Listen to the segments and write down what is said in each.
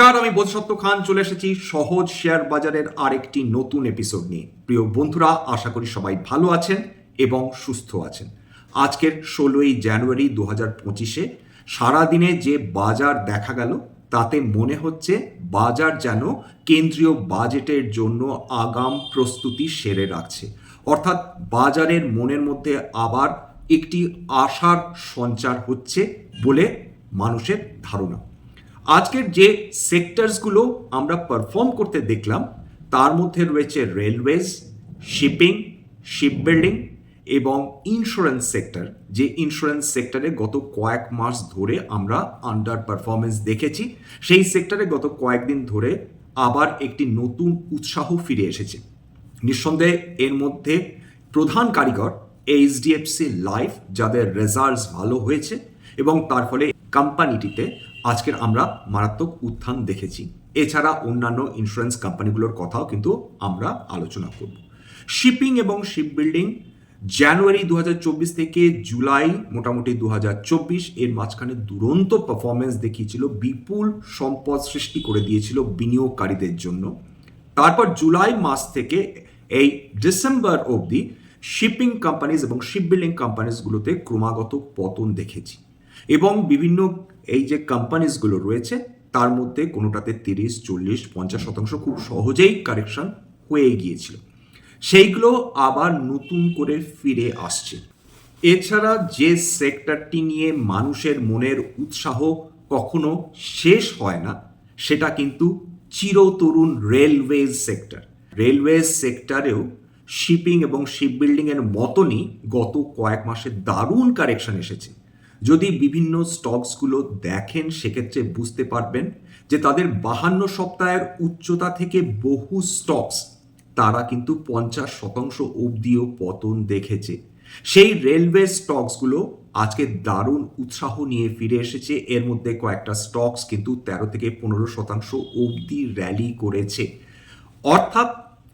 নমস্কার, আমি বোধসত্ত্ব খান, চলে এসেছি সহজ শেয়ার বাজারের আরেকটি নতুন এপিসোড নিয়ে। প্রিয় বন্ধুরা, আশা করি সবাই ভালো আছেন এবং সুস্থ আছেন। আজকের ষোলোই জানুয়ারি দু হাজার পঁচিশে সারাদিনে যে বাজার দেখা গেল, তাতে মনে হচ্ছে বাজার যেন কেন্দ্রীয় বাজেটের জন্য আগাম প্রস্তুতি সেরে রাখছে। অর্থাৎ বাজারের মনের মধ্যে আবার একটি আশার সঞ্চার হচ্ছে বলে মানুষের ধারণা। আজকের যে সেক্টরসগুলো আমরা পারফর্ম করতে দেখলাম, তার মধ্যে রয়েছে রেলওয়েজ শিপিং শিপবিল্ডিং এবং ইন্স্যুরেন্স সেক্টর যে ইন্স্যুরেন্স সেক্টরে গত কয়েক মাস ধরে আমরা আন্ডার পারফরমেন্স দেখেছি, সেই সেক্টরে গত কয়েকদিন ধরে আবার একটি নতুন উৎসাহ ফিরে এসেছে। নিঃসন্দেহে এর মধ্যে প্রধান কারিগর এইচডিএফসি লাইফ যাদের রেজাল্টস ভালো হয়েছে এবং তার ফলে কোম্পানিটিতে আজকের আমরা মারাত্মক উত্থান দেখেছি। এছাড়া অন্যান্য ইন্স্যুরেন্স কোম্পানিগুলোর কথাও কিন্তু আমরা আলোচনা করব। শিপিং এবং শিপ বিল্ডিং জানুয়ারি দু হাজার চব্বিশ থেকে জুলাই মোটামুটি দু হাজার চব্বিশ এর মাঝখানে দুরন্ত পারফরমেন্স দেখিয়েছিল, বিপুল সম্পদ সৃষ্টি করে দিয়েছিল বিনিয়োগকারীদের জন্য। তারপর জুলাই মাস থেকে এই ডিসেম্বর অবধি শিপিং কোম্পানিজ এবং শিপ বিল্ডিং কোম্পানিজগুলোতে ক্রমাগত পতন দেখেছি। এবং বিভিন্ন এই যে কোম্পানিজগুলো রয়েছে, তার মধ্যে কোনোটাতে তিরিশ, চল্লিশ, পঞ্চাশ শতাংশ খুব সহজেই কারেকশন হয়ে গিয়েছিল। সেইগুলো আবার নতুন করে ফিরে আসছে। এছাড়া যে সেক্টরটি নিয়ে মানুষের মনের উৎসাহ কখনো শেষ হয় না, সেটা কিন্তু চিরতরুণ রেলওয়েজ সেক্টর রেলওয়েজ সেক্টরেও শিপিং এবং শিপ বিল্ডিংয়ের মতনই গত কয়েক মাসে দারুণ কারেকশন এসেছে। যদি বিভিন্ন স্টকসগুলো দেখেন, সেক্ষেত্রে বুঝতে পারবেন যে তাদের বাহান্ন সপ্তাহের উচ্চতা থেকে বহু স্টকস তারা কিন্তু পঞ্চাশ শতাংশ অবধিও পতন দেখেছে। সেই রেলওয়ে স্টকসগুলো আজকে দারুণ উৎসাহ নিয়ে ফিরে এসেছে। এর মধ্যে কয়েকটা স্টকস কিন্তু তেরো থেকে পনেরো শতাংশ অবধি র্যালি করেছে। অর্থাৎ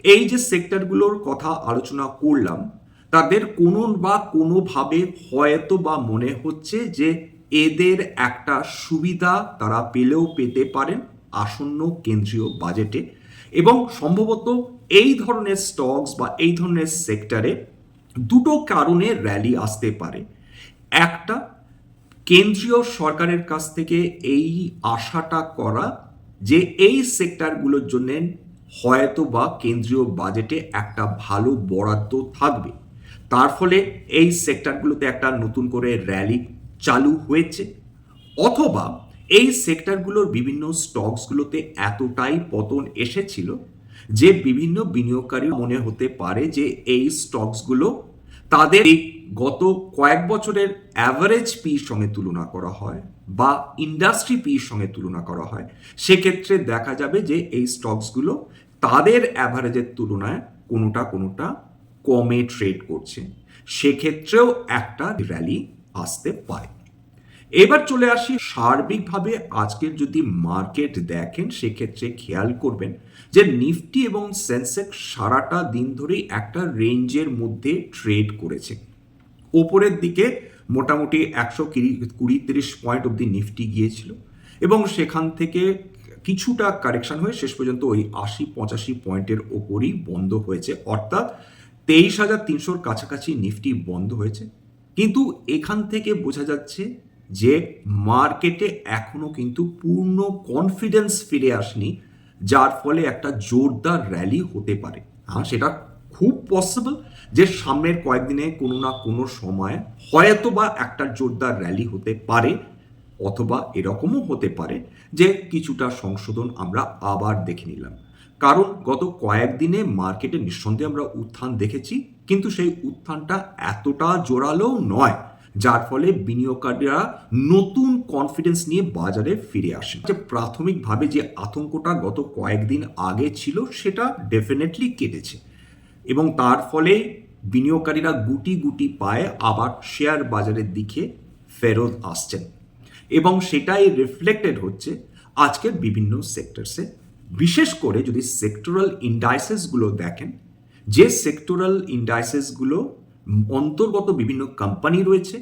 এই যে সেক্টরগুলোর কথা আলোচনা করলাম তাদের কোনো বা কোনোভাবে হয়তো বা মনে হচ্ছে যে এদের একটা সুবিধা তারা পেলেও পেতে পারেন আসন্ন কেন্দ্রীয় বাজেটে। এবং সম্ভবত এই ধরনের স্টকস বা এই ধরনের সেক্টরে দুটো কারণে র্যালি আসতে পারে। একটা, কেন্দ্রীয় সরকারের কাছ থেকে এই আশাটা করা যে এই সেক্টরগুলোর জন্য হয়তো বা কেন্দ্রীয় বাজেটে একটা ভালো বরাদ্দ থাকবে। তার ফলে এই সেক্টরগুলোতে একটা নতুন করে র্যালি চালু হয়েছে। অথবা এই সেক্টরগুলোর বিভিন্ন স্টকসগুলোতে এতটাই পতন এসেছিল যে বিভিন্ন বিনিয়োগকারী মনে হতে পারে যে এই স্টকসগুলো তাদের গত কয়েক বছরের অ্যাভারেজ পির সঙ্গে তুলনা করা হয় বা ইন্ডাস্ট্রি পির সঙ্গে তুলনা করা হয়। সেক্ষেত্রে দেখা যাবে যে এই স্টকসগুলো তাদের অ্যাভারেজের তুলনায় কোনোটা কোনোটা কমে ট্রেড করছে। সেক্ষেত্রেও একটা র্যালি আসতে পারে। এবার চলে আসি সার্বিকভাবে আজকের যদি মার্কেট দেখেন, সেক্ষেত্রে খেয়াল করবেন যে নিফটি এবং সেন্সেক্স সারাটা দিন ধরেই একটা রেঞ্জের মধ্যে ট্রেড করেছে। ওপরের দিকে মোটামুটি একশো কুড়ি, তিরিশ পয়েন্ট অবধি নিফটি গিয়েছিল এবং সেখান থেকে কিছুটা কারেকশন হয়ে শেষ পর্যন্ত ওই আশি, পঁচাশি পয়েন্টের ওপরই বন্ধ হয়েছে। অর্থাৎ তেইশ হাজার তিনশোর কাছাকাছি নিফটি বন্ধ হয়েছে। কিন্তু এখান থেকে বোঝা যাচ্ছে যে মার্কেটে এখনও কিন্তু পূর্ণ কনফিডেন্স ফিরে আসেনি, যার ফলে একটা জোরদার র্যালি হতে পারে। হ্যাঁ সেটা খুব পসিবল যে সামনের কয়েকদিনে কোনো না কোনো সময় হয়তো বা একটা জোরদার র্যালি হতে পারে, অথবা এরকমও হতে পারে যে কিছুটা সংশোধন আমরা আবার দেখে নিলাম। কারণ গত কয়েকদিনে মার্কেটে নিঃসন্দেহে আমরা উত্থান দেখেছি, কিন্তু সেই উত্থানটা এতটা জোরালো নয়, যার ফলে বিনিয়োগকারীরা নতুন কনফিডেন্স নিয়ে বাজারে ফিরে আসেন। যে প্রাথমিকভাবে যে আতঙ্কটা গত কয়েকদিন আগে ছিল, সেটা ডেফিনেটলি কেটেছে। এবং তার ফলে বিনিয়োগকারীরা গুটি গুটি পায়ে আবার শেয়ার বাজারের দিকে ফেরত আসছেন। এবং সেটাই রিফ্লেক্টেড হচ্ছে আজকের বিভিন্ন সেক্টরসে বিশেষ করে যদি সেক্টরাল ইন্ডাইসেসগুলো দেখেন, যে সেক্টরাল ইন্ডাইসেসগুলো অন্তর্গত বিভিন্ন কোম্পানি রয়েছে,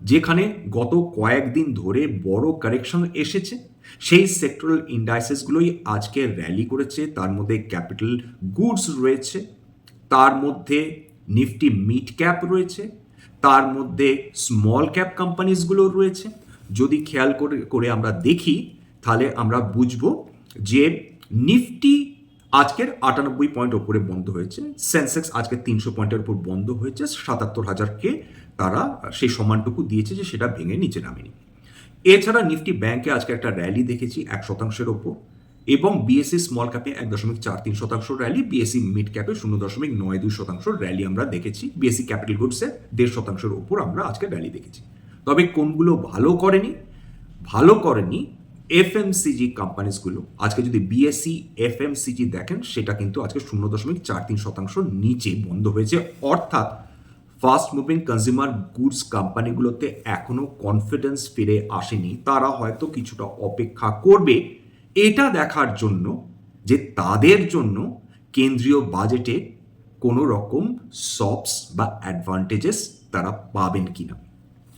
যেখানে গত কয়েকদিন ধরে বড় কারেকশন এসেছে, সেই সেক্টরাল ইন্ডাইসেসগুলোই আজকে র্যালি করেছে। তার মধ্যে ক্যাপিটাল গুডস রয়েছে, তার মধ্যে নিফটি মিড ক্যাপ রয়েছে, তার মধ্যে স্মল ক্যাপ কোম্পানিজগুলো রয়েছে। যদি খেয়াল করে করে আমরা দেখি, তাহলে আমরা বুঝব যে নিফটি আজকের আটানব্বই পয়েন্ট ওপরে বন্ধ হয়েছে, সেন্সেক্স আজকে তিনশো পয়েন্টের উপর বন্ধ হয়েছে, সাতাত্তর হাজারকে তারা সেই সম্মানটুকু দিয়েছে যে সেটা ভেঙে নিচে নামেনি। এছাড়া নিফটি ব্যাংকে আজকে একটা র্যালি দেখেছি এক শতাংশের ওপর এবং বিএসসি স্মল ক্যাপে এক দশমিক চার তিন শতাংশ র্যালি বিএসসি মিড ক্যাপে শূন্য দশমিক নয় দুই শতাংশ র্যালি আমরা দেখেছি বিএসসি ক্যাপিটাল গুডসে দেড় শতাংশের ওপর আমরা আজকে র্যালি দেখেছি। তবে কোনগুলো ভালো করেনি? ভালো করেনি এফএমসিজি কোম্পানিজগুলো আজকে যদি বিএসসি এফ এফএমসিজি দেখেন, সেটা কিন্তু আজকে শূন্য দশমিক চার তিন শতাংশ নিচে বন্ধ হয়েছে। অর্থাৎ ফাস্ট মুভিং কনজিউমার গুডস কোম্পানিগুলোতে এখনও কনফিডেন্স ফিরে আসেনি। তারা হয়তো কিছুটা অপেক্ষা করবে। এটা দেখার জন্য যে তাদের জন্য কেন্দ্রীয় বাজেটে কোনো রকম সপস বা অ্যাডভান্টেজেস তারা পাবেন কিনা।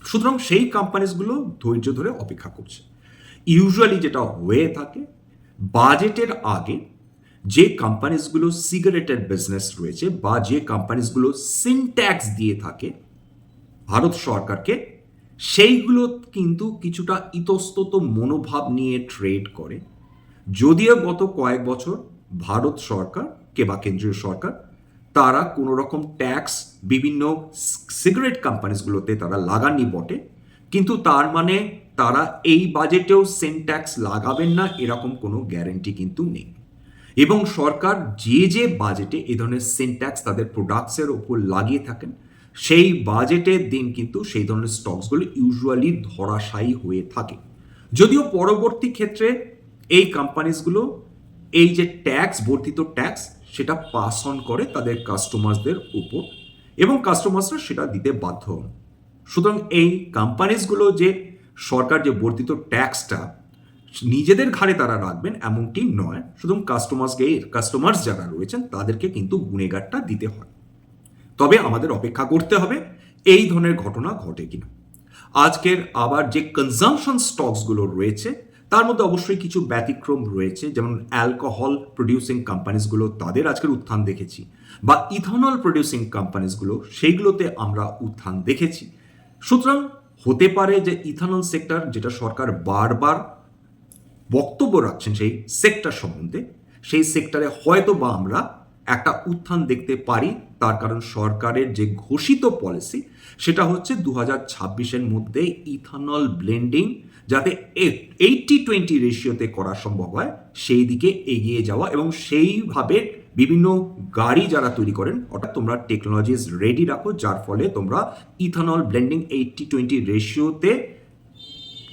সুতরাং সেই কোম্পানিজগুলো ধৈর্য ধরে অপেক্ষা করছে। ইউজুয়ালি যেটা হয়ে থাকে বাজেটের আগে যে কোম্পানিজগুলো সিগারেটের বিজনেস রয়েছে বা যে কোম্পানিজগুলো সিনট্যাক্স দিয়ে থাকে, ভারত সরকারকে, সেইগুলো কিন্তু কিছুটা ইতস্তত মনোভাব নিয়ে ট্রেড করে। যদিও গত কয়েক বছর ভারত সরকার কে বা কেন্দ্রীয় সরকার, তারা কোনো রকম ট্যাক্স বিভিন্ন সিগারেট কোম্পানিজগুলোতে তারা লাগাননি বটে। কিন্তু তার মানে তারা এই বাজেটেও সেন ট্যাক্স লাগাবেন না, এরকম কোনো গ্যারেন্টি কিন্তু নেই। এবং সরকার যে যে বাজেটে এই ধরনের সেন্ট্যাক্স তাদের প্রোডাক্টসের ওপর লাগিয়ে থাকেন, সেই বাজেটের দিন কিন্তু সেই ধরনের স্টকসগুলো ইউজুয়ালি ধরাশায়ী হয়ে থাকে। যদিও পরবর্তী ক্ষেত্রে এই কোম্পানিজগুলো এই যে ট্যাক্স বর্ধিত ট্যাক্স সেটা পাস অন করে তাদের কাস্টমারদের উপর এবং কাস্টমার্সরা সেটা দিতে বাধ্য হন। সুতরাং এই কোম্পানিজগুলো যে সরকার যে বর্ধিত ট্যাক্সটা, নিজেদের ঘাড়ে তারা রাখবেন এমনটি নয়। শুধু কাস্টমার্সকে কাস্টমার্স যারা রয়েছেন, তাদেরকে কিন্তু গুণেগারটা দিতে হয়। তবে আমাদের অপেক্ষা করতে হবে এই ধরনের ঘটনা ঘটে কিনা। আজকের আবার যে কনজামশন স্টকসগুলো রয়েছে, তার মধ্যে অবশ্যই কিছু ব্যতিক্রম রয়েছে, যেমন অ্যালকোহল প্রডিউসিং কোম্পানিজগুলো তাদের আজকের উত্থান দেখেছি, বা ইথানল প্রডিউসিং কোম্পানিজগুলো সেইগুলোতে আমরা উত্থান দেখেছি। সুতরাং হতে পারে যে ইথানল সেক্টর, যেটা সরকার বারবার বক্তব্য রাখছেন সেই সেক্টর সম্বন্ধে, সেই সেক্টরে হয়তো বা আমরা একটা উত্থান দেখতে পারি। তার কারণ সরকারের যে ঘোষিত পলিসি, সেটা হচ্ছে দু হাজার ছাব্বিশের মধ্যে ইথানল ব্লেন্ডিং, যাতে এইটটি টোয়েন্টি রেশিওতে করা সম্ভব হয়, সেই দিকে এগিয়ে যাওয়া এবং সেইভাবে বিভিন্ন গাড়ি যারা তৈরি করেন, অর্থাৎ তোমরা টেকনোলজিস রেডি রাখো, যার ফলে তোমরা ইথানল ব্লেন্ডিং এইটটি টোয়েন্টি রেশিওতে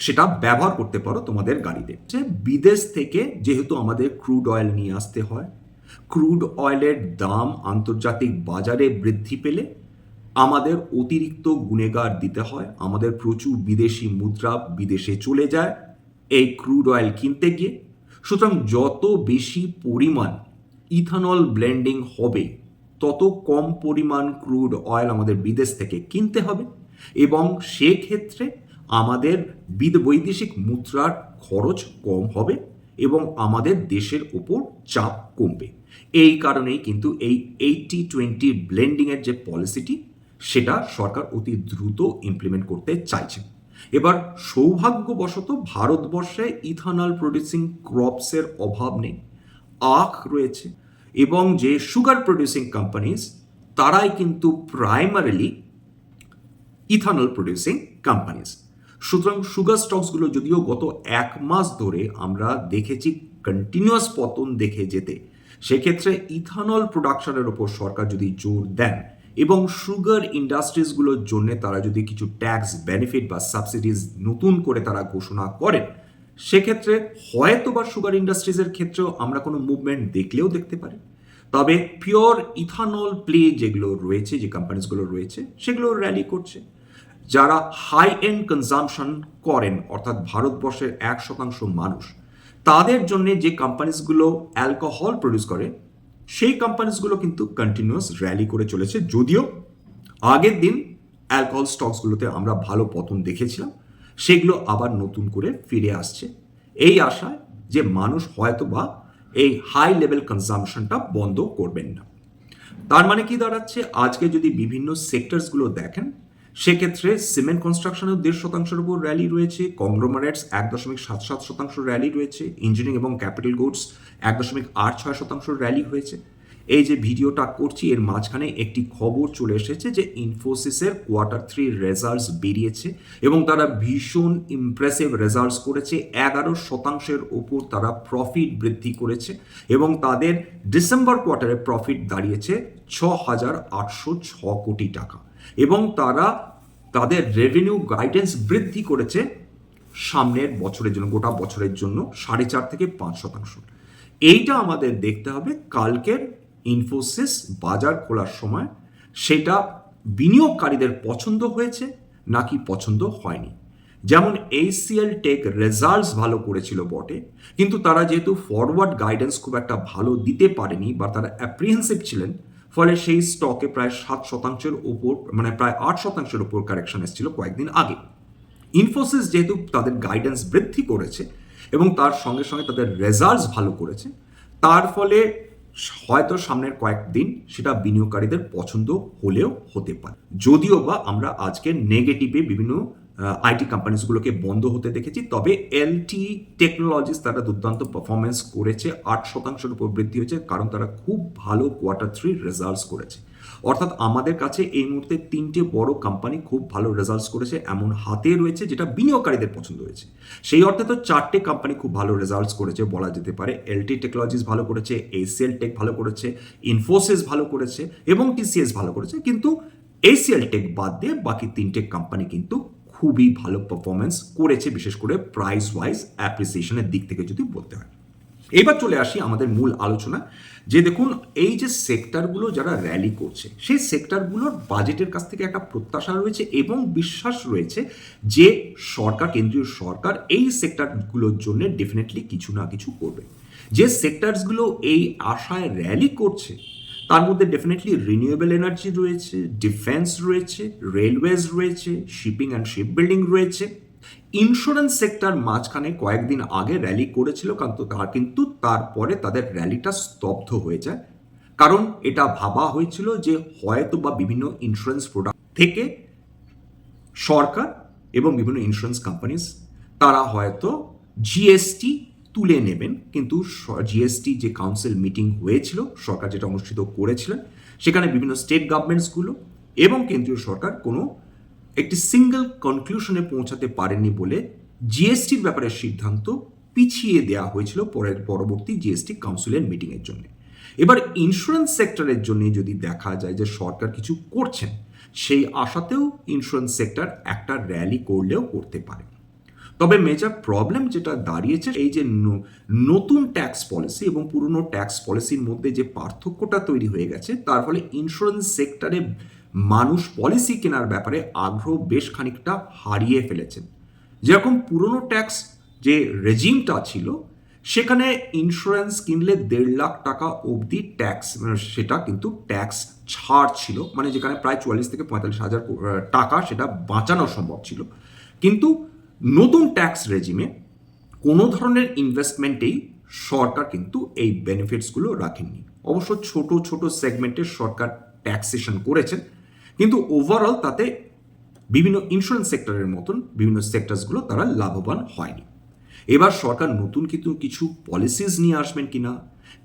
সেটা ব্যবহার করতে পারো তোমাদের গাড়িতে। যে বিদেশ থেকে যেহেতু আমাদের ক্রুড অয়েল নিয়ে আসতে হয় ক্রুড অয়েলের দাম আন্তর্জাতিক বাজারে বৃদ্ধি পেলে আমাদের অতিরিক্ত গুণেগার দিতে হয়, আমাদের প্রচুর বিদেশি মুদ্রা বিদেশে চলে যায়, এই ক্রুড অয়েল কিনতে গিয়ে। সুতরাং যত বেশি পরিমাণ ইথানল ব্লেন্ডিং হবে, তত কম পরিমাণ ক্রুড অয়েল আমাদের বিদেশ থেকে কিনতে হবে এবং সেক্ষেত্রে আমাদের বিদ- বৈদেশিক মুদ্রার খরচ কম হবে এবং আমাদের দেশের ওপর চাপ কমবে। এই কারণেই কিন্তু এই এইটি টোয়েন্টি ব্লেন্ডিংয়ের যে পলিসিটি, সেটা সরকার অতি দ্রুত ইমপ্লিমেন্ট করতে চাইছে। এবার সৌভাগ্যবশত ভারতবর্ষে ইথানল প্রডিউসিং ক্রপসের অভাব নেই। আখ রয়েছে এবং যে সুগার প্রডিউসিং কোম্পানিজ তারাই কিন্তু প্রাইমারিলি ইথানল প্রডিউসিং কোম্পানিজ সুতরাং সুগার স্টকসগুলো যদিও গত এক মাস ধরে আমরা দেখেছি কন্টিনিউয়াস পতন দেখে যেতে, সেক্ষেত্রে ইথানল প্রোডাকশনের ওপর সরকার যদি জোর দেন এবং সুগার ইন্ডাস্ট্রিজগুলোর জন্য তারা যদি কিছু ট্যাক্স বেনিফিট বা সাবসিডিজ নতুন করে তারা ঘোষণা করেন সেক্ষেত্রে হয়তো বা সুগার ইন্ডাস্ট্রিজের ক্ষেত্রেও আমরা কোনো মুভমেন্ট দেখলেও দেখতে পারি। তবে পিওর ইথানল প্লে যেগুলো রয়েছে, যে কোম্পানিজগুলো রয়েছে, সেগুলো র্যালি করছে। যারা হাই এন্ড কনজামশন করেন, অর্থাৎ ভারতবর্ষের এক শতাংশ মানুষ, তাদের জন্য যে কোম্পানিজগুলো অ্যালকোহল প্রডিউস করে, সেই কোম্পানিজগুলো কিন্তু কন্টিনিউয়াস র্যালি করে চলেছে। যদিও আগের দিন অ্যালকোহল স্টকসগুলোতে আমরা ভালো পতন দেখেছিলাম সেগুলো আবার নতুন করে ফিরে আসছে। এই আশায় যে মানুষ হয়তো বা এই হাই লেভেল কনজামশনটা বন্ধ করবেন না। তার মানে কি দাঁড়াচ্ছে? আজকে যদি বিভিন্ন সেক্টরসগুলো দেখেন, সেক্ষেত্রে সিমেন্ট কনস্ট্রাকশনের দেড় শতাংশের উপর র্যালি রয়েছে কংগ্লোমারেটস এক দশমিক সাত সাত শতাংশ র্যালি রয়েছে ইঞ্জিনিয়ারিং এবং ক্যাপিটাল গুডস এক দশমিক আট, ছয় শতাংশ র্যালি হয়েছে। এই যে ভিডিওটা করছি, এর মাঝখানে একটি খবর চলে এসেছে যে ইনফোসিসের কোয়ার্টার থ্রি রেজাল্টস বেরিয়েছে এবং তারা ভীষণ ইমপ্রেসিভ রেজাল্টস করেছে। এগারো শতাংশের ওপর তারা প্রফিট বৃদ্ধি করেছে এবং তাদের ডিসেম্বর কোয়ার্টারে প্রফিট দাঁড়িয়েছে ছ হাজার আটশো ছ কোটি টাকা এবং তারা তাদের রেভিনিউ গাইডেন্স বৃদ্ধি করেছে সামনের বছরের জন্য, গোটা বছরের জন্য সাড়ে চার থেকে পাঁচ শতাংশ। এইটা আমাদের দেখতে হবে কালকের ইনফোসিস বাজার খোলার সময় সেটা বিনিয়োগকারীদের পছন্দ হয়েছে নাকি পছন্দ হয়নি। যেমন এইচসিএল টেক রেজাল্টস ভালো করেছিল বটে, কিন্তু তারা যেহেতু ফরওয়ার্ড গাইডেন্স খুব একটা ভালো দিতে পারেনি বা তারা অ্যাপ্রিহেন্সিভ ছিলেন, ফলে সেই স্টকে প্রায় সাত শতাংশের ওপর মানে প্রায় আট শতাংশের ওপর কারেকশন এসেছিল কয়েকদিন আগে। ইনফোসিস যেহেতু তাদের গাইডেন্স বৃদ্ধি করেছে এবং তার সঙ্গে সঙ্গে তাদের রেজাল্টস ভালো করেছে, তার ফলে হয়তো সামনের কয়েকদিন সেটা বিনিয়োগকারীদের পছন্দ হলেও হতে পারে। যদিও বা আমরা আজকে নেগেটিভে বিভিন্ন আইটি কোম্পানিজগুলোকে বন্ধ হতে দেখেছি, তবে এলটি টেকনোলজিস তারা দুর্দান্ত পারফরমেন্স করেছে, আট শতাংশের উপর বৃদ্ধি হয়েছে, কারণ তারা খুব ভালো কোয়ার্টার থ্রি রেজাল্টস করেছে। অর্থাৎ আমাদের কাছে এই মুহূর্তে তিনটে বড় কোম্পানি খুব ভালো রেজাল্টস করেছে, এমন হাতে রয়েছে যেটা বিনিয়োগকারীদের পছন্দ হয়েছে। সেই অর্থে তো চারটে কোম্পানি খুব ভালো রেজাল্টস করেছে বলা যেতে পারে। এলটি টেকনোলজিস ভালো করেছে এসিএল টেক ভালো করেছে ইনফোসিস ভালো করেছে এবং টিসিএস ভালো করেছে। কিন্তু এসিএল টেক বাদ দিয়ে বাকি তিনটে কোম্পানি কিন্তু খুবই ভালো পারফরমেন্স করেছে, বিশেষ করে প্রাইস ওয়াইজ অ্যাপ্রিসিয়েশনের দিক থেকে যদি বলতে হয়। এবার চলে আসি আমাদের মূল আলোচনা, যে দেখুন এই যে সেক্টরগুলো যারা র্যালি করছে, সেই সেক্টরগুলোর বাজেটের কাছ থেকে একটা প্রত্যাশা রয়েছে এবং বিশ্বাস রয়েছে যে সরকার, কেন্দ্রীয় সরকার এই সেক্টরগুলোর জন্য ডেফিনেটলি কিছু না কিছু করবে। যে সেক্টরসগুলো এই আশায় র্যালি করছে, তার মধ্যে ডেফিনেটলি রিনিউয়েবল এনার্জি রয়েছে ডিফেন্স রয়েছে রেলওয়েজ রয়েছে শিপিং অ্যান্ড শিপ বিল্ডিং রয়েছে। ইন্স্যুরেন্স সেক্টর মাঝখানে কয়েকদিন আগে র্যালি করেছিল, কিন্তু তার কিন্তু তারপরে তাদের র্যালিটা স্তব্ধ হয়ে যায়। কারণ এটা ভাবা হয়েছিল যে হয়তো বা বিভিন্ন ইন্স্যুরেন্স প্রোডাক্ট থেকে সরকার এবং বিভিন্ন ইন্স্যুরেন্স কোম্পানিজ তারা হয়তো জিএসটি তুলে নেবেন। কিন্তু জিএসটি যে কাউন্সিল মিটিং হয়েছিল, সরকার যেটা অনুষ্ঠিত করেছিলেন, সেখানে বিভিন্ন স্টেট গভর্নমেন্টসগুলো এবং কেন্দ্রীয় সরকার কোনো একটি সিঙ্গেল কনক্লুশনে পৌঁছাতে পারেনি বলে জিএসটির ব্যাপারে সিদ্ধান্ত পিছিয়ে দেওয়া হয়েছিল পরের পরবর্তী জিএসটি কাউন্সিলের মিটিংয়ের জন্য। এবার ইন্স্যুরেন্স সেক্টরের জন্য যদি দেখা যায় যে সরকার কিছু করছেন, সেই আশাতেও ইন্স্যুরেন্স সেক্টর একটা র্যালি করলেও করতে পারে। তবে মেজর প্রবলেম যেটা দাঁড়িয়েছে, এই যে নতুন ট্যাক্স পলিসি এবং পুরনো ট্যাক্স পলিসির মধ্যে যে পার্থক্যটা তৈরি হয়ে গেছে, তার ফলে ইন্স্যুরেন্স সেক্টরে মানুষ পলিসি কেনার ব্যাপারে আগ্রহ বেশ খানিকটা হারিয়ে ফেলেছেন। যেরকম পুরনো ট্যাক্স যে রেজিমটা ছিল, সেখানে ইন্স্যুরেন্স কিনলে দেড় লাখ টাকা অবধি ট্যাক্স সেটা কিন্তু ট্যাক্স ছাড় ছিল মানে যেখানে প্রায় চুয়াল্লিশ থেকে পঁয়তাল্লিশ হাজার টাকা সেটা বাঁচানো সম্ভব ছিল। কিন্তু নতুন ট্যাক্স রেজিমে কোনো ধরনের ইনভেস্টমেন্টেই সরকার কিন্তু এই বেনিফিটসগুলো রাখেননি। অবশ্য ছোট ছোট সেগমেন্টে সরকার ট্যাক্সেশন করেছেন কিন্তু ওভারঅল তাতে বিভিন্ন ইন্স্যুরেন্স সেক্টরের মতন বিভিন্ন সেক্টরসগুলো তারা লাভবান হয়নি। এবার সরকার নতুন কিন্তু কিছু পলিসিস নিয়ে আসবেন কিনা?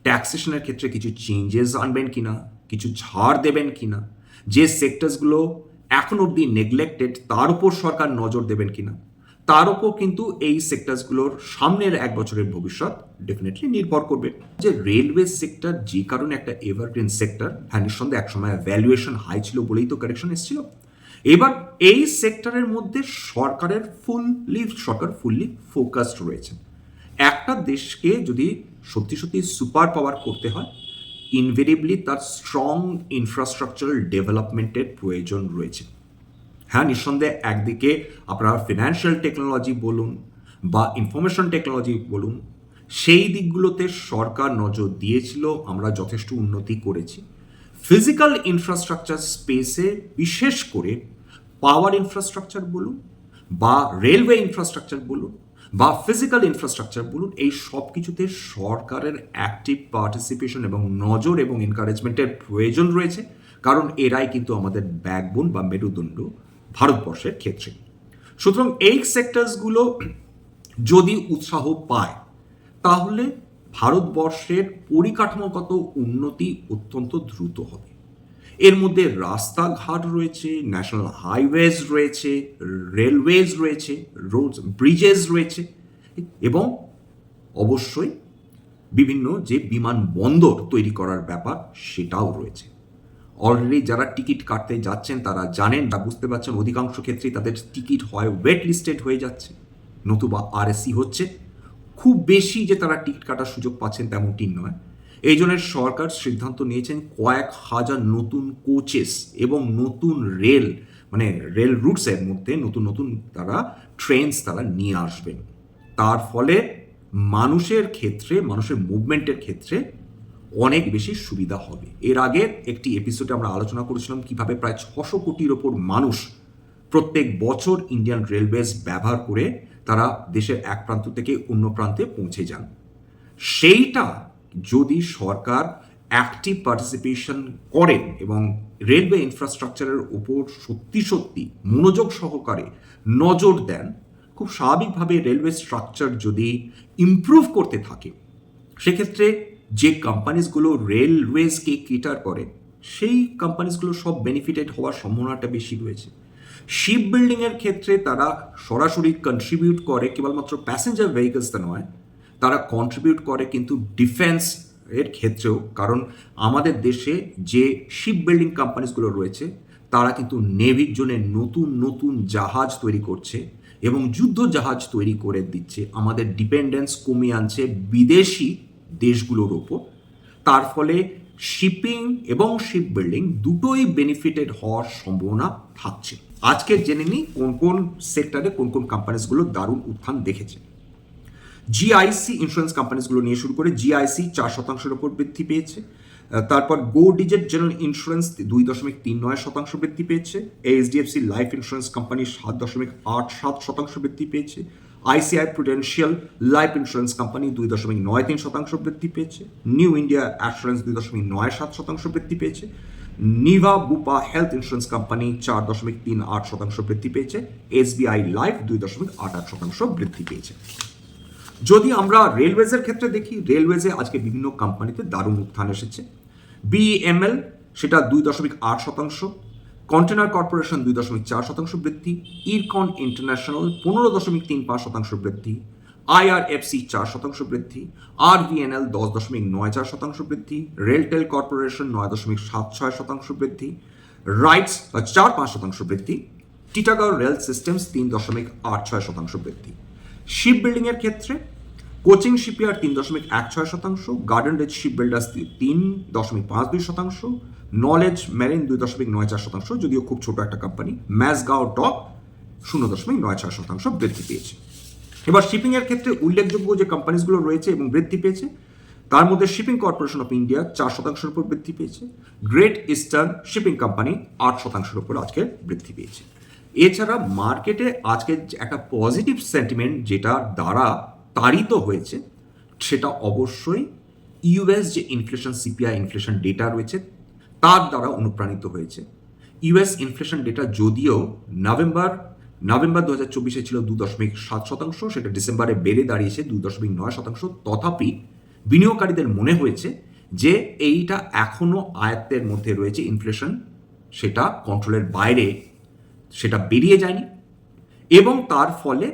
ট্যাক্সেশনের ক্ষেত্রে কিছু চেঞ্জেস আনবেন কিনা? কিছু ছাড় দেবেন কিনা? যে সেক্টরসগুলো এখন অবধি নেগলেক্টেড তার উপর সরকার নজর দেবেন কিনা? তার উপর কিন্তু এই সেক্টরসগুলোর সামনের এক বছরের ভবিষ্যৎ ডেফিনেটলি নির্ভর করবে। যে রেলওয়ে সেক্টর যে কারণে একটা এভারগ্রিন সেক্টর হ্যাঁ নিঃসন্দেহে একসময় ভ্যালুয়েশন হাই ছিল বলেই তো কারেকশন এসেছিল। এবার এই সেক্টরের মধ্যে সরকারের ফুললি সরকার ফুললি ফোকাসড রয়েছে। একটা দেশকে যদি সত্যি সত্যি সুপার পাওয়ার করতে হয় ইনভেরিবলি তার স্ট্রং ইনফ্রাস্ট্রাকচারাল ডেভেলপমেন্টের প্রয়োজন রয়েছে। হ্যাঁ নিঃসন্দেহে একদিকে আপনার ফিনান্সিয়াল টেকনোলজি বলুন বা ইনফরমেশন টেকনোলজি বলুন, সেই দিকগুলোতে সরকার নজর দিয়েছিল, আমরা যথেষ্ট উন্নতি করেছি। ফিজিক্যাল ইনফ্রাস্ট্রাকচার স্পেসে বিশেষ করে পাওয়ার ইনফ্রাস্ট্রাকচার বলুন বা রেলওয়ে ইনফ্রাস্ট্রাকচার বলুন বা ফিজিক্যাল ইনফ্রাস্ট্রাকচার বলুন, এই সব কিছুতে সরকারের অ্যাক্টিভ পার্টিসিপেশন এবং নজর এবং এনকারেজমেন্টের প্রয়োজন রয়েছে। কারণ এরাই কিন্তু আমাদের ব্যাকবোন বা মেরুদণ্ড। ভারতবর্ষের ক্ষেত্রে। সুতরাং এই সেক্টরসগুলো যদি উৎসাহ পায়, তাহলে ভারতবর্ষের পরিকাঠামোগত উন্নতি অত্যন্ত দ্রুত হবে। এর মধ্যে রাস্তাঘাট রয়েছে ন্যাশনাল হাইওয়েজ রয়েছে রেলওয়েজ রয়েছে রোড ব্রিজেস রয়েছে এবং অবশ্যই বিভিন্ন যে বিমানবন্দর তৈরি করার ব্যাপার সেটাও রয়েছে। অলরেডি যারা টিকিট কাটতে যাচ্ছেন, তারা জানেন বা বুঝতে পারছেন, অধিকাংশ ক্ষেত্রেই তাদের টিকিট হয় ওয়েট লিস্টেড হয়ে যাচ্ছে। নতুবা আরএসি হচ্ছে। খুব বেশি যে তারা টিকিট কাটার সুযোগ পাচ্ছেন তেমনটি নয়। এই জন্য সরকার সিদ্ধান্ত নিয়েছেন কয়েক হাজার নতুন কোচেস এবং নতুন রেল মানে রেল রুটসের মধ্যে নতুন নতুন তারা ট্রেনস তারা নিয়ে আসবেন। তার ফলে মানুষের ক্ষেত্রে, মানুষের মুভমেন্টের ক্ষেত্রে অনেক বেশি সুবিধা হবে। এর আগে একটি এপিসোডে আমরা আলোচনা করেছিলাম কীভাবে প্রায় ছশো কোটির ওপর মানুষ প্রত্যেক বছর ইন্ডিয়ান রেলওয়েজ ব্যবহার করে তারা দেশের এক প্রান্ত থেকে অন্য প্রান্তে পৌঁছে যান। সেইটা যদি সরকার অ্যাক্টিভ পার্টিসিপেশন করেন এবং রেলওয়ে ইনফ্রাস্ট্রাকচারের উপর সত্যি সত্যি মনোযোগ সহকারে নজর দেন, খুব স্বাভাবিকভাবে রেলওয়ে স্ট্রাকচার যদি ইমপ্রুভ করতে থাকে, সেক্ষেত্রে যে কোম্পানিজগুলো রেলওয়েজকে কেটার করে, সেই কোম্পানিজগুলো সব বেনিফিটেড হওয়ার সম্ভাবনাটা বেশি রয়েছে। শিপ বিল্ডিংয়ের ক্ষেত্রে তারা সরাসরি কন্ট্রিবিউট করে, কেবলমাত্র প্যাসেঞ্জার ভেহিকলসটা নয়, তারা কন্ট্রিবিউট করে কিন্তু ডিফেন্স এর ক্ষেত্রেও, কারণ আমাদের দেশে যে শিপ বিল্ডিং কোম্পানিজগুলো রয়েছে, তারা কিন্তু নেভির জন্য নতুন নতুন জাহাজ তৈরি করছে এবং যুদ্ধ জাহাজ তৈরি করে দিচ্ছে। আমাদের ডিপেন্ডেন্স কমিয়ে আনছে বিদেশি দেশগুলোর ওপর। তার ফলে শিপিং এবং শিপ বিল্ডিং দুটোই বেনিফিটেড হওয়ার সম্ভাবনা থাকছে। আজকে জেনে নিই কোন কোন সেক্টরে কোন কোন কোম্পানিজগুলো দারুণ উত্থান দেখেছে। জিআইসি ইন্স্যুরেন্স কোম্পানিজগুলো নিয়ে শুরু করে জিআইসি চার শতাংশের ওপর বৃদ্ধি পেয়েছে। তারপর গো ডিজেট জেনারেল ইন্স্যুরেন্স দুই দশমিক তিন নয় শতাংশ বৃদ্ধি পেয়েছে। এইচডিএফসি লাইফ ইন্স্যুরেন্স কোম্পানি সাত দশমিক আট সাত শতাংশ বৃদ্ধি পেয়েছে। ICICI prudential life insurance company দুই দশমিক নয় তিন শতাংশ বৃদ্ধি পেয়েছে। নিউ ইন্ডিয়া অ্যাসুরেন্স দুই দশমিক নয় সাত শতাংশ বৃদ্ধি পেয়েছে। Nibha Bupa health insurance company চার দশমিক তিন আট শতাংশ বৃদ্ধি পেয়েছে। এসবিআই লাইফ দুই দশমিক আট আট শতাংশ বৃদ্ধি পেয়েছে। যদি আমরা রেলওয়েজের ক্ষেত্রে দেখি রেলওয়েজে আজকে বিভিন্ন কোম্পানিতে দারুণ উত্থান এসেছে। বিএমএল সেটা দুই দশমিক আট শতাংশ কন্টেনার কর্পোরেশন দুই দশমিক চার শতাংশ বৃদ্ধি ইরকন ইন্টারন্যাশনাল পনেরো দশমিক তিন পাঁচ শতাংশ বৃদ্ধি আইআরএফসি চার শতাংশ বৃদ্ধি আর ভিএনএল দশ দশমিক নয় চার শতাংশ বৃদ্ধি রেলটেল কর্পোরেশন নয় দশমিক সাত ছয় শতাংশ বৃদ্ধি রাইটস চার পাঁচ শতাংশ বৃদ্ধি টিটাগড় রেল সিস্টেমস তিন দশমিক আট ছয় শতাংশ বৃদ্ধি। শিপ বিল্ডিংয়ের ক্ষেত্রে কোচিং শিপইয়ার্ড তিন দশমিক এক ছয় শতাংশ, গার্ডেন রেজ শিপ বিল্ডার্স তিন দশমিক পাঁচ দুই শতাংশ, নলেজ মেরিন দুই দশমিক নয় চার শতাংশ, যদিও খুব ছোট একটা কোম্পানি ম্যাসগাও টপ শূন্য দশমিক নয় ছয় শতাংশ বৃদ্ধি পেয়েছে। এবার শিপিংয়ের ক্ষেত্রে উল্লেখযোগ্য যে কোম্পানিজগুলো রয়েছে এবং বৃদ্ধি পেয়েছে, তার মধ্যে শিপিং কর্পোরেশন অফ ইন্ডিয়া চার শতাংশের উপর বৃদ্ধি পেয়েছে গ্রেট ইস্টার্ন শিপিং কোম্পানি আট শতাংশের উপর আজকে বৃদ্ধি পেয়েছে। এছাড়া মার্কেটে আজকে একটা পজিটিভ সেন্টিমেন্ট যেটা দ্বারা তাড়িত হয়েছে, সেটা অবশ্যই ইউএস যে ইনফ্লেশন সিপিআই ইনফ্লেশন ডেটা রয়েছে, তার দ্বারা অনুপ্রাণিত হয়েছে। ইউএস ইনফ্লেশন ডেটা যদিও নভেম্বর নভেম্বর দু হাজার চব্বিশে ছিল দু দশমিক সাত শতাংশ, সেটা ডিসেম্বরে বেড়ে দাঁড়িয়েছে দু দশমিক নয় শতাংশ। তথাপি বিনিয়োগকারীদের মনে হয়েছে যে এইটা এখনও আয়ত্তের মধ্যে রয়েছে ইনফ্লেশন সেটা কন্ট্রোলের বাইরে, সেটা বেরিয়ে যায়নি। এবং তার ফলে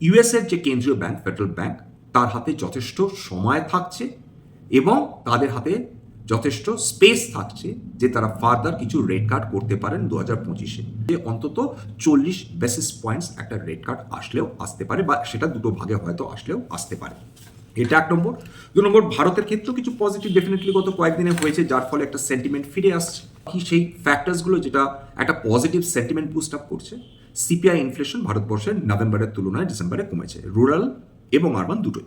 ইউএসের যে কেন্দ্রীয় ব্যাংক, ফেডারেল ব্যাংক, তার হাতে যথেষ্ট সময় থাকছে এবং তাদের হাতে যথেষ্ট স্পেস থাকছে যে তারা ফার্দার কিছু রেড কার্ড করতে পারেন দু হাজার পঁচিশে। যে অন্তত চল্লিশ বেসিস পয়েন্টস একটা রেড কার্ড আসলেও আসতে পারে বা সেটা দুটো ভাগে হয়তো আসলেও আসতে পারে। এটা এক নম্বর। দু নম্বর, ভারতের ক্ষেত্রেও কিছু পজিটিভ ডেফিনেটলি গত কয়েকদিনে হয়েছে, যার ফলে একটা সেন্টিমেন্ট ফিরে আসছে। কি সেই ফ্যাক্টরসগুলো যেটা একটা পজিটিভ সেন্টিমেন্ট বুস্ট আপ করছে সিপিআই ইনফ্লেশন ভারতবর্ষের নভেম্বরের তুলনায় ডিসেম্বরে কমেছে। রুরাল এবং আরবান দুটোই।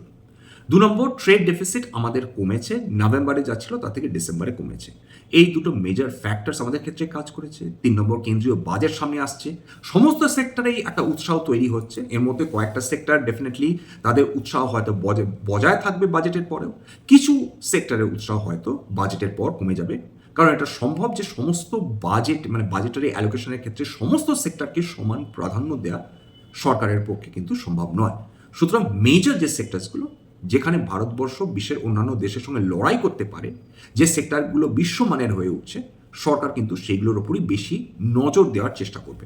দু নম্বর ট্রেড ডেফিসিট আমাদের কমেছে, নভেম্বরে যাচ্ছিল তা থেকে ডিসেম্বরে কমেছে। এই দুটো মেজর ফ্যাক্টরস আমাদের ক্ষেত্রে কাজ করেছে। তিন নম্বর, কেন্দ্রীয় বাজেট সামনে আসছে। সমস্ত সেক্টরেই একটা উৎসাহ তৈরি হচ্ছে। এর মধ্যে কয়েকটা সেক্টর ডেফিনেটলি তাদের উৎসাহ হয়তো বজায় বজায় থাকবে বাজেটের পরেও। কিছু সেক্টরের উৎসাহ হয়তো বাজেটের পর কমে যাবে। কারণ এটা সম্ভব যে সমস্ত বাজেট মানে বাজেটারি অ্যালোকেশনের ক্ষেত্রে সমস্ত সেক্টরকে সমান প্রাধান্য দেওয়া সরকারের পক্ষে কিন্তু সম্ভব নয়। সুতরাং মেজর যে সেক্টরসগুলো যেখানে ভারতবর্ষ বিশ্বের অন্যান্য দেশের সঙ্গে লড়াই করতে পারে, যে সেক্টরগুলো বিশ্বমানের হয়ে উঠছে, সরকার কিন্তু সেগুলোর ওপরই বেশি নজর দেওয়ার চেষ্টা করবে।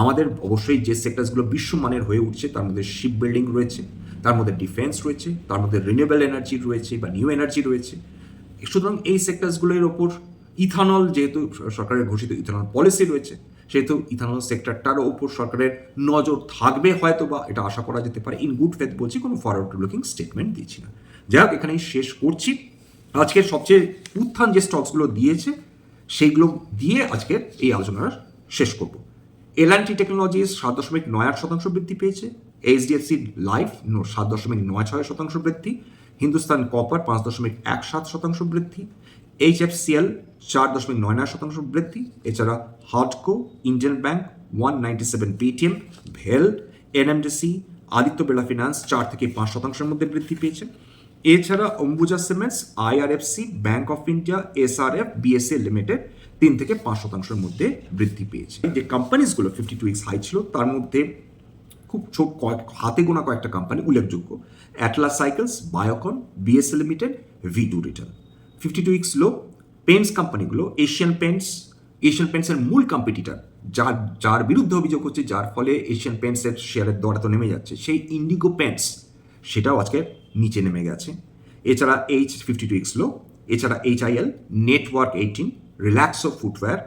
আমাদের অবশ্যই যে সেক্টরসগুলো বিশ্বমানের হয়ে উঠছে, তার মধ্যে শিপ বিল্ডিং রয়েছে, তার মধ্যে ডিফেন্স রয়েছে, তার মধ্যে রিনিউয়েবল এনার্জি রয়েছে বা নিউ এনার্জি রয়েছে। সুতরাং এই সেক্টরসগুলোর ওপর ইথানল, যেহেতু সরকারের ঘোষিত ইথানল পলিসি রয়েছে, সেহেতু ইথানল সেক্টরটার ওপর সরকারের নজর থাকবে হয়তো বা এটা আশা করা যেতে পারে। ইন গুড ফেথ বলছি, কোনো ফরওয়ার্ড লুকিং স্টেটমেন্ট দিচ্ছি না। যাই হোক, এখানেই শেষ করছি। আজকের সবচেয়ে উত্থান যে স্টকসগুলো দিয়েছে সেইগুলো দিয়ে আজকের এই আলোচনার শেষ করব। এল অ্যান্ড টি টেকনোলজিস সাত দশমিক নয় আট শতাংশ বৃদ্ধি পেয়েছে। এইচডিএফসি লাইফ সাত দশমিক নয় ছয় শতাংশ বৃদ্ধি। হিন্দুস্তান কপার পাঁচ দশমিক এক সাত শতাংশ বৃদ্ধি। এইচএফসিএল চার দশমিক নয় নয় শতাংশ বৃদ্ধি, এছাড়া হার্ডকো Indian bank one ninety seven Paytm ভেল এনএমডিসি আদিত্য বিড়লা ফিনান্স চার থেকে পাঁচ শতাংশের মধ্যে বৃদ্ধি পেয়েছে। এছাড়া Ambuja cements IRFC bank of India SRF BSA limited তিন থেকে পাঁচ শতাংশের মধ্যে বৃদ্ধি পেয়েছে। যে কোম্পানিজগুলো ফিফটি টু উইক্স হাই ছিল, তার মধ্যে খুব ছোট কয়েক, হাতে গোনা কয়েকটা কোম্পানি উল্লেখযোগ্য। Atlas cycles Biocon BSA limited V two retail fifty two weeks low paints কোম্পানিগুলো এশিয়ান পেন্টস এশিয়ান পেন্টসের মূল কম্পিটিটার যার যার বিরুদ্ধে অভিযোগ হচ্ছে যার ফলে এশিয়ান পেন্টসের শেয়ারের দর এত নেমে যাচ্ছে, সেই ইন্ডিগো পেন্টস সেটাও আজকে নিচে নেমে গেছে। এছাড়া H fifty two X low এছাড়া H I L network eighteen Relaxo footwear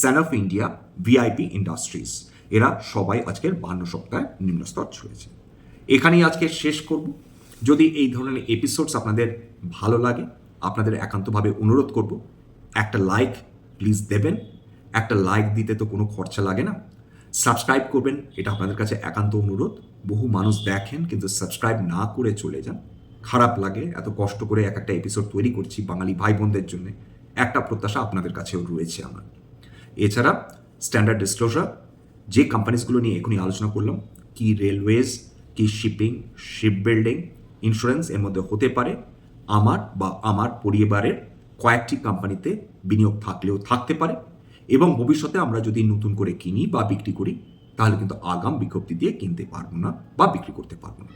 Sanofi India VIP industries এরা সবাই আজকের বান্ন সপ্তাহে নিম্নস্তর ছুঁয়েছে। এখানেই আজকে শেষ করব। যদি এই ধরনের এপিসোডস আপনাদের ভালো লাগে আপনাদের একান্তভাবে অনুরোধ করব, একটা লাইক প্লিজ দেবেন, একটা লাইক দিতে তো কোনো খরচা লাগে না। সাবস্ক্রাইব করবেন, এটা আপনাদের কাছে একান্ত অনুরোধ। বহু মানুষ দেখেন, কিন্তু সাবস্ক্রাইব না করে চলে যান। খারাপ লাগে, এত কষ্ট করে এক একটা এপিসোড তৈরি করছি বাঙালি ভাই বোনদের জন্য। একটা প্রত্যাশা আপনাদের কাছেও রয়েছে আমার। এছাড়া স্ট্যান্ডার্ড ডিসক্লোজার যে কোম্পানিজগুলো নিয়ে এখনই আলোচনা করলাম, কি রেলওয়েজ কি শিপিং শিপ বিল্ডিং ইন্স্যুরেন্স এর মধ্যে হতে পারে আমার বা আমার পরিবারের কয়েকটি কোম্পানিতে বিনিয়োগ থাকলেও থাকতে পারে এবং ভবিষ্যতে আমরা যদি নতুন করে কিনি বা বিক্রি করি, তাহলে কিন্তু আগাম বিজ্ঞপ্তি দিয়ে কিনতে পারব না বা বিক্রি করতে পারব না।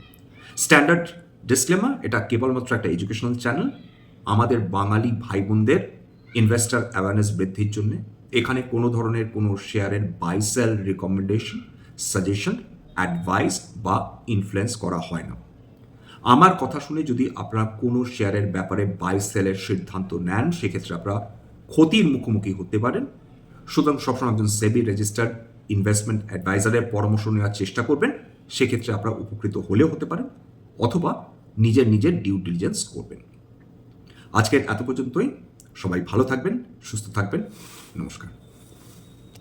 স্ট্যান্ডার্ড ডিসক্লেমার এটা কেবলমাত্র একটা এডুকেশনাল চ্যানেল আমাদের বাঙালি ভাই বোনদের ইনভেস্টার অ্যাওয়ারনেস বৃদ্ধির জন্য এখানে কোনো ধরনের কোনো শেয়ারের buy sell recommendation suggestion advice বা ইনফ্লুয়েন্স করা হয় না। আমার কথা শুনে যদি আপনারা কোনো শেয়ারের ব্যাপারে বাই সেলের সিদ্ধান্ত নেন, সেক্ষেত্রে আপনারা ক্ষতির মুখোমুখি হতে পারেন। সুতরাং সবসময় একজন সেবি রেজিস্টার্ড ইনভেস্টমেন্ট অ্যাডভাইজারের পরামর্শ নেওয়ার চেষ্টা করবেন। সেক্ষেত্রে আপনারা উপকৃত হলেও হতে পারেন অথবা নিজের নিজের ডিউ ডিলিজেন্স করবেন। আজকের এত পর্যন্তই। সবাই ভালো থাকবেন, সুস্থ থাকবেন। নমস্কার।